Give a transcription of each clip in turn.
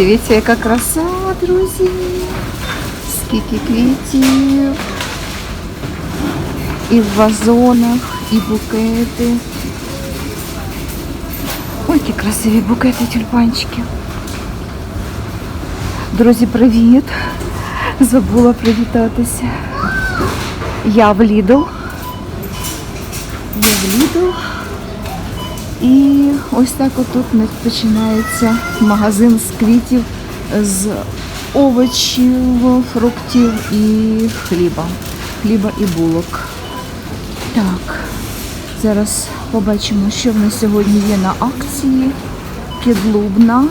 Дивіться, яка краса, друзі. Скільки квітів. І в вазонах, і букети. Ой, які красиві букети тюльпанчики. Друзі, привіт! Забула привітатися. Я в Lidl. Я в Lidl. І ось так отут починається магазин з квітів, з овочів, фруктів і хліба. Хліба і булок. Так, зараз побачимо, що в нас сьогодні є на акції. Підлубна.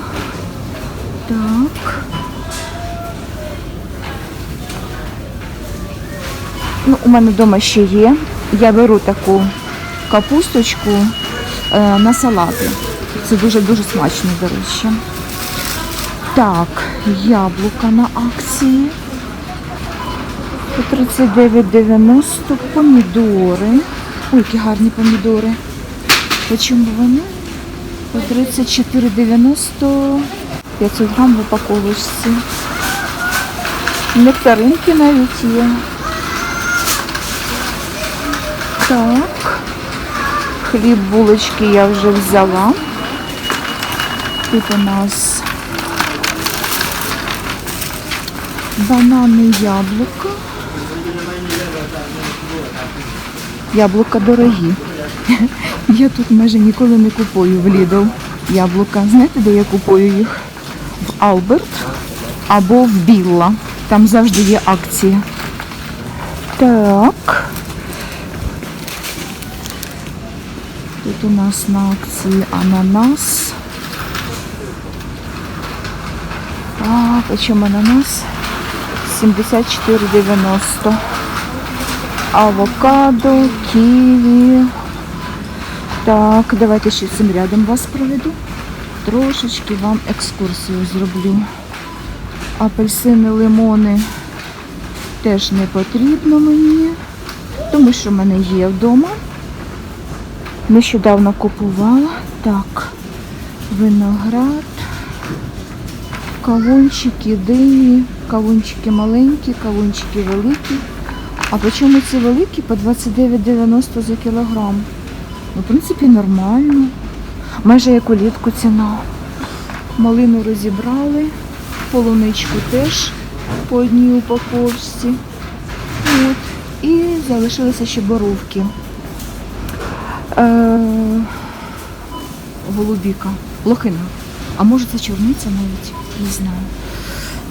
Так. Ну, у мене вдома ще є. Я беру таку капусточку на салати. Це дуже-дуже смачно, до речі. Так, яблука на акції. По 39,90 помідори. Ой, які гарні помідори. По чому вони? По 34,90 500 грам в упаковочці. Нектаринки навіть є. Так. Хліб, булочки я вже взяла. Тут у нас банани, яблука. Яблука дорогі. Я тут майже ніколи не купую в Lidl яблука. Знаєте, де я купую їх? В Алберт або в Білла. Там завжди є акція. Так. Тут у нас на акції ананас. А, почему ананас? 74,90. Авокадо, ківі. Так, давайте ще цим рядом вас проведу. Трошечки вам екскурсію зроблю. Апельсини, лимони теж не потрібно мені, тому що в мене є вдома. Нещодавно купувала. Так, виноград, кавунчики, дині, кавунчики маленькі, кавунчики великі. А по чому ці великі? По 29,90 за кілограм. Ну, в принципі, нормально. Майже як улітку ціна. Малину розібрали, полуничку теж по одній упаковці. От. І залишилися ще боровки. Е, голубіка, лохина. А може це чорниця навіть? Не знаю.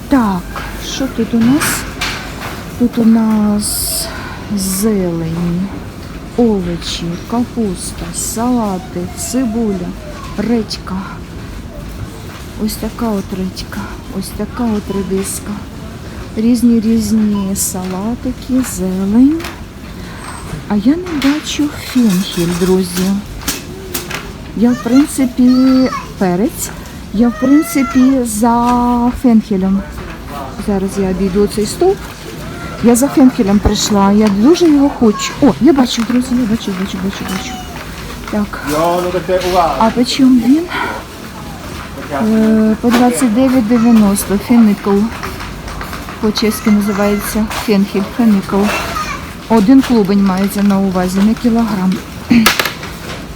Так, що тут у нас? Тут у нас зелень, овочі, капуста, салати, цибуля, редька. Ось така от редька, ось така от редиска. Різні різні салатики, зелень. А я не бачу фенхель, друзі. Я, в принципі, перець. Я, в принципі, за фенхелем. Зараз я обійду цей стовп. Я за фенхелем прийшла. Я дуже його хочу. О, я бачу, друзі, я бачу, бачу, бачу, бачу. Так. Orange. А по чому він? Е, По 29,90 феникл. По-чеськи називається фенхель, феникл. Один клубень мається на увазі, не кілограм.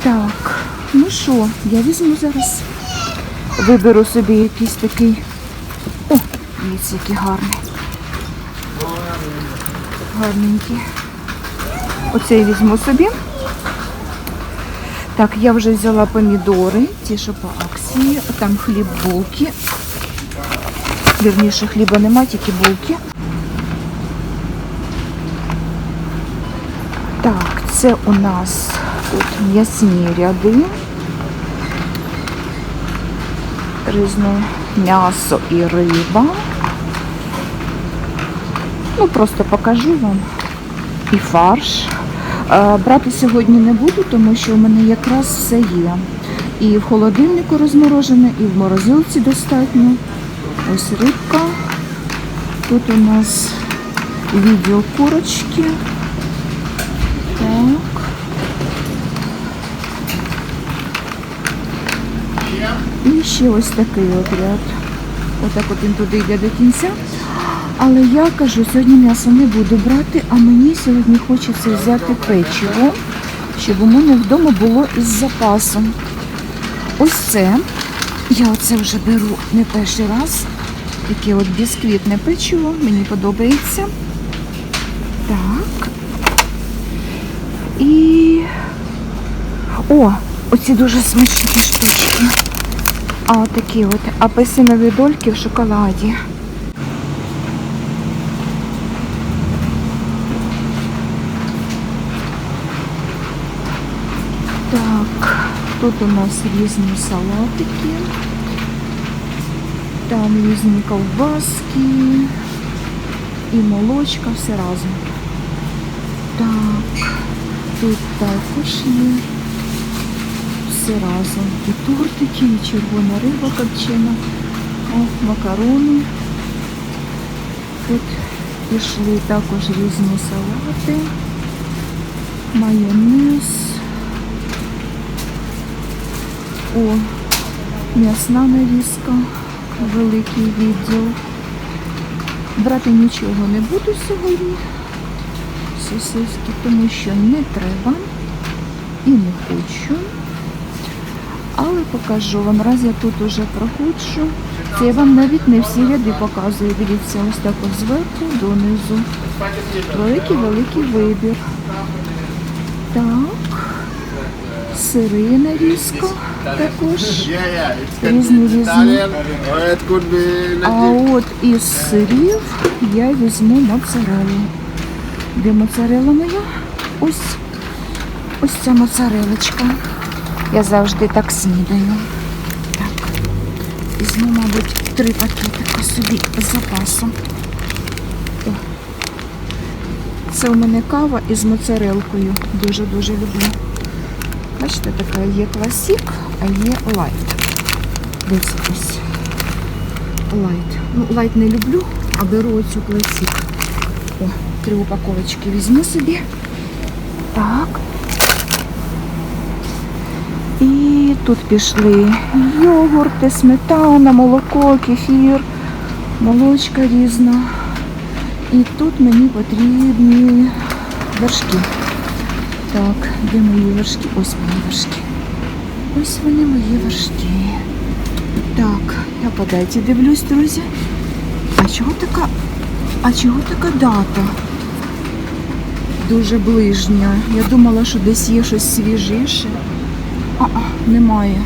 Так, ну що, я візьму зараз. Виберу собі якийсь такий. О, дивіться, який гарний. Гарненький. Оцей візьму собі. Так, я вже взяла помідори, ті, що по акції. Там хліб булки. Вірніше, хліба нема, тільки булки. Так, це у нас тут м'ясні ряди. Різне м'ясо і риба. Ну, просто покажу вам. І фарш. Е, Брати сьогодні не буду, тому що у мене якраз все є. І в холодильнику розморожене, і в морозилці достатньо. Ось рибка. Тут у нас відділ курочки. Так. І ще ось такий от ряд. Отак от він туди йде до кінця. Але я кажу, сьогодні м'ясо не буду брати, а мені сьогодні хочеться взяти печиво, щоб у мене вдома було із запасом. Ось це. Я оце вже беру не перший раз. Таке от бісквітне печиво, мені подобається. Так. І. О, оці дуже смачні штучки. А отакі от апельсинові дольки в шоколаді. Так, тут у нас різні салатики. Там різні ковбаски і молочка, все разом. Так, тут також є все разом. І тортики, і червона риба копчена, о, макарони. Тут пішли також різні салати, майонез. О, м'ясна нарізка, великий відділ. Брати нічого не буду сьогодні. Сосиски, тому що не треба і не хочу. Але покажу вам, раз я тут уже проходжу. Це я вам навіть не всі ряди показую. Дивіться, ось так от зверху донизу. Великий-великий вибір. Так. Сири нарізка також. Різні різні. А от із сирів я візьму моцарелу. Де моцарела моя? Ось ось ця моцарелочка. Я завжди так снідаю. Так. Візьму, мабуть, три пакетика собі з запасом. Це у мене кава із моцарелкою. Дуже-дуже люблю. Бачите, така є класік, а є лайт. Десь ось. Лайт. Ну, лайт не люблю, а беру оцю класік. О, три упаковочки візьму собі. Так. І тут пішли йогурти, сметана, молоко, кефір, молочка різна. І тут мені потрібні вершки. Так, де мої вершки? Ось мої вершки. Ось вони мої вершки. Так, я по даті дивлюсь, друзі. А чого така? А чого така дата? Дуже ближня. Я думала, що десь є щось свіжіше. А, а немає.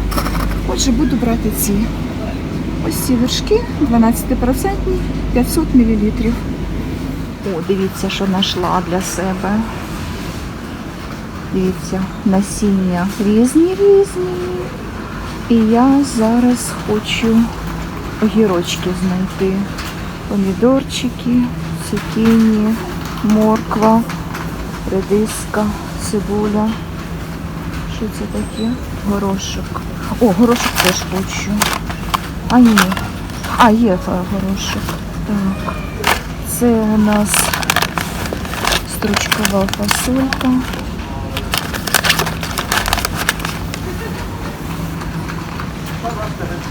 Отже, буду брати ці. Ось ці вершки 12% 500 мл. О, дивіться, що знайшла для себе. Дивіться, насіння різні різні. І я зараз хочу огірочки знайти. Помідорчики, цукіні, морква, редиска, цибуля. Що це таке? Горошок. О, горошок теж хочу. А ні. А, є горошок. Так. Це у нас стручкова фасолька.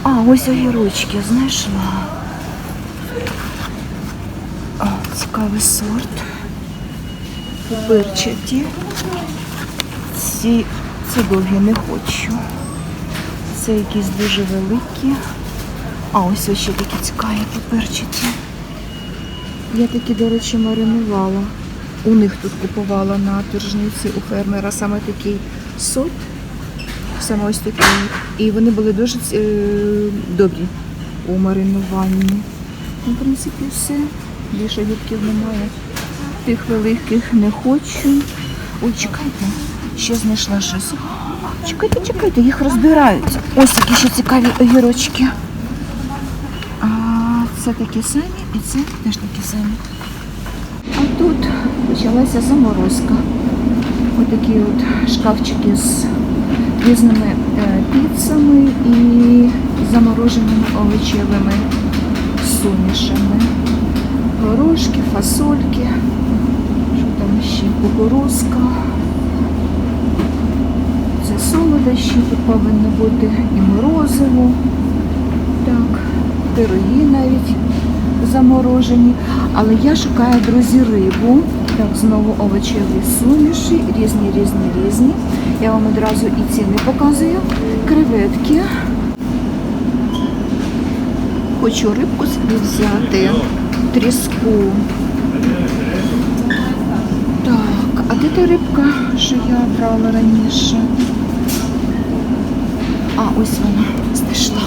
А, ось огірочки знайшла. О, цікавий сорт. Пупирчаті. Ці, ці довгі не хочу. Це якісь дуже великі. А, ось ще такі цікаві пупирчаті. Я такі, до речі, маринувала. У них тут купувала на тержниці у фермера саме такий сорт. Саме ось такий. І вони були дуже е, добрі у маринуванні. Ну, в принципі, все. Більше губків немає. Тих великих не хочу. Ой, чекайте, ще знайшла щось. Чекайте, чекайте, їх розбирають. Ось такі ще цікаві огірочки. А це такі самі і це теж такі самі. А тут почалася заморозка. Ось такі от шкафчики з різними е, піцами і замороженими овочевими сумішами. Горошки, фасольки, що там ще кукурузка. Солодощі, тут повинно бути і морозиво. Так, пироги навіть заморожені. Але я шукаю, друзі, рибу. Так, знову овочеві суміші, різні, різні, різні. Я вам одразу і ціни показую. Креветки. Хочу рибку собі взяти. Тріску. Так, а де та рибка, що я брала раніше? А, ось вона знайшла.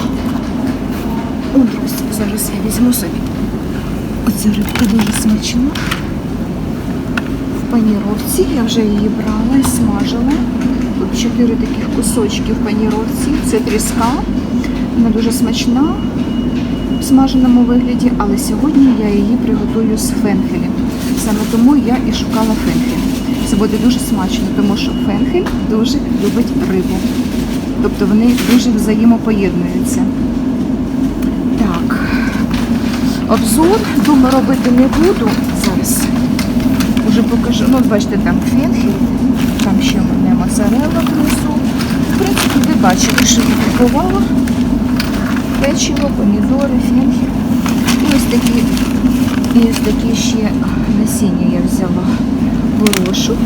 О, друзі, зараз я візьму собі. Оця рибка дуже смачна. В паніровці я вже її брала і смажила. Тут чотири таких кусочки в паніровці. Це тріска. Вона дуже смачна в смаженому вигляді, але сьогодні я її приготую з фенхелем. Саме тому я і шукала фенхель. Це буде дуже смачно, тому що фенхель дуже любить рибу. Тобто вони дуже взаємопоєднуються. Так, обзор, думаю, робити не буду зараз. Уже покажу. Ну, бачите, там фенхель, там ще в мене моцарелла внизу. В принципі, ви бачили, що я купувала. Печиво, помідори, фенхель. І ось такі, і ось такі ще насіння я взяла. Горошок.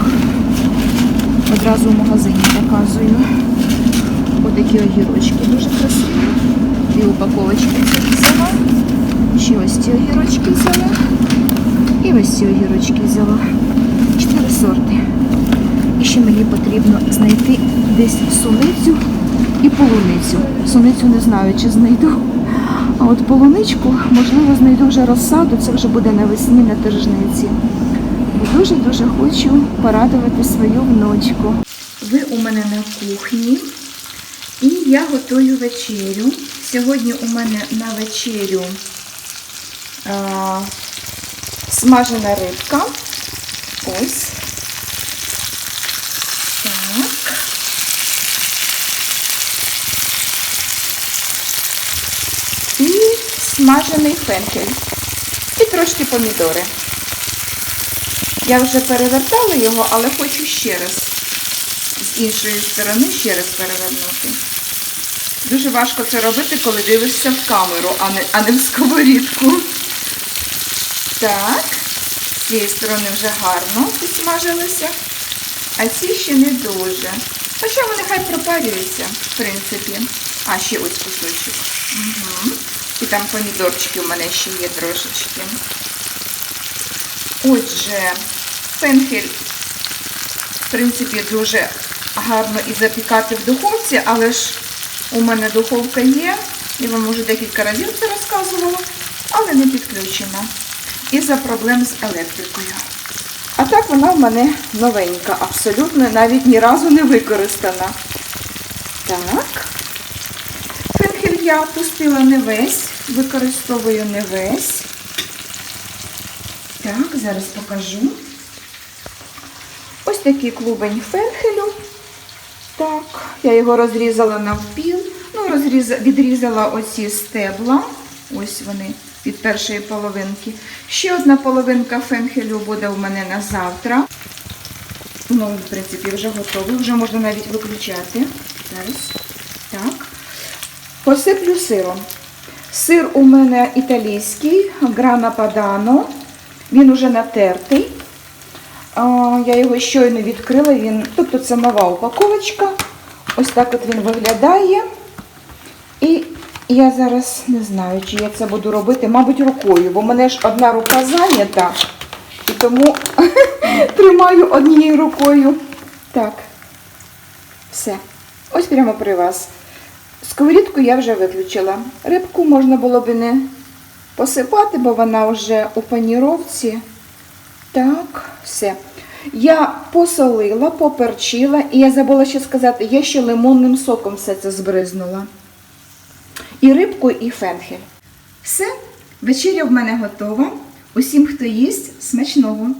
Одразу в магазині показую. Отакі огірочки дуже красиві. Дві упаковочки взяла. Ще ось ці огірочки взяла. І ось ці огірочки взяла. Чотири сорти. І ще мені потрібно знайти десь суницю і полуницю. Суницю не знаю, чи знайду. А от полуничку, можливо, знайду вже розсаду, це вже буде навесні на тижниці. Дуже-дуже хочу порадувати свою внучку. Ви у мене на кухні. І я готую вечерю. Сьогодні у мене на вечерю а, смажена рибка. Ось. Так. І смажений фенхель. І трошки помідори. Я вже перевертала його, але хочу ще раз іншої сторони ще раз перевернути. Дуже важко це робити, коли дивишся в камеру, а не, а не в сковорідку. Так, з цієї сторони вже гарно підсмажилися, а ці ще не дуже. Хоча вони хай пропарюються, в принципі. А, ще ось кусочок. Угу. І там помідорчики у мене ще є трошечки. Отже, фенхель в принципі, дуже гарно і запікати в духовці, але ж у мене духовка є, я вам вже декілька разів це розказувала, але не підключена. Із-за проблем з електрикою. А так вона в мене новенька, абсолютно навіть ні разу не використана. Так. Фенхель я пустила не весь, використовую не весь. Так, зараз покажу. Ось такий клубень фенхелю. Так, я його розрізала навпіл. Ну, розріза, відрізала оці стебла. Ось вони від першої половинки. Ще одна половинка фенхелю буде у мене на завтра. Ну, в принципі, вже готовий. Вже можна навіть виключати. Так. Посиплю сиром. Сир у мене італійський, грана падано. Він уже натертий. Я його щойно відкрила, він, тобто це нова упаковочка. Ось так от він виглядає. І я зараз не знаю, чи я це буду робити, мабуть, рукою, бо в мене ж одна рука зайнята, і тому тримаю однією рукою. Так, все. Ось прямо при вас. Сковорідку я вже виключила. Рибку можна було б не посипати, бо вона вже у паніровці. Так, все. Я посолила, поперчила, і я забула ще сказати, я ще лимонним соком все це збризнула. І рибку, і фенхель. Все, вечеря в мене готова. Усім, хто їсть, смачного!